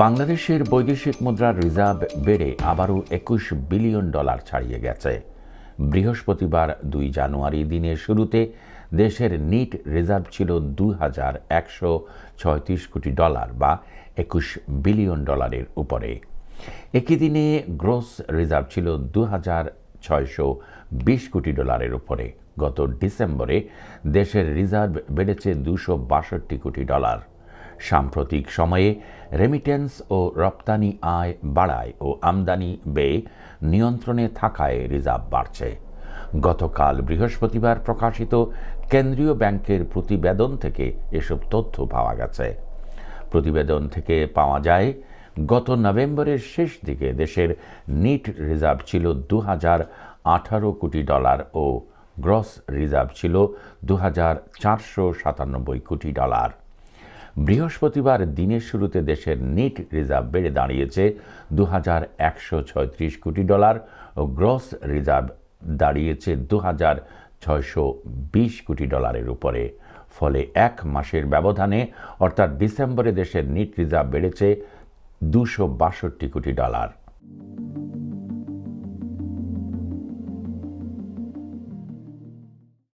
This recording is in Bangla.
বাংলাদেশের বৈদেশিক মুদ্রার রিজার্ভ বেড়ে আবারও একুশ বিলিয়ন ডলার ছাড়িয়ে গেছে। বৃহস্পতিবার দুই জানুয়ারি দিনের শুরুতে দেশের নিট রিজার্ভ ছিল দু হাজার একশো ছয়ত্রিশ কোটি ডলার বা একুশ বিলিয়ন ডলারের উপরে। একই দিনে গ্রোস রিজার্ভ ছিল দু হাজার ছয়শো বিশ কোটি ডলারের উপরে। গত ডিসেম্বরে দেশের রিজার্ভ বেড়েছে দুশো বাষট্টি কোটি ডলার। সাম্প্রতিক সময়ে রেমিটেন্স ও রপ্তানি আয় বাড়ায় ও আমদানি ব্যয় নিয়ন্ত্রণে থাকায় রিজার্ভ বাড়ছে। গতকাল বৃহস্পতিবার প্রকাশিত কেন্দ্রীয় ব্যাংকের প্রতিবেদন থেকে এসব তথ্য পাওয়া গেছে। প্রতিবেদন থেকে পাওয়া যায়, গত নভেম্বরের শেষ দিকে দেশের নিট রিজার্ভ ছিল দু হাজার আঠারো কোটি ডলার ও গ্রস রিজার্ভ ছিল দু হাজার চারশো সাতানব্বই কোটি ডলার। বৃহস্পতিবার দিনের শুরুতে দেশের নেট রিজার্ভ বেড়ে দাঁড়িয়েছে দু কোটি ডলার ও গ্রস রিজার্ভ দাঁড়িয়েছে দু হাজার ছয়শো বিশ কোটি ডলারের উপরে। ফলে এক মাসের ব্যবধানে অর্থাৎ ডিসেম্বরে দেশের নিট রিজার্ভ বেড়েছে দুশো কোটি ডলার।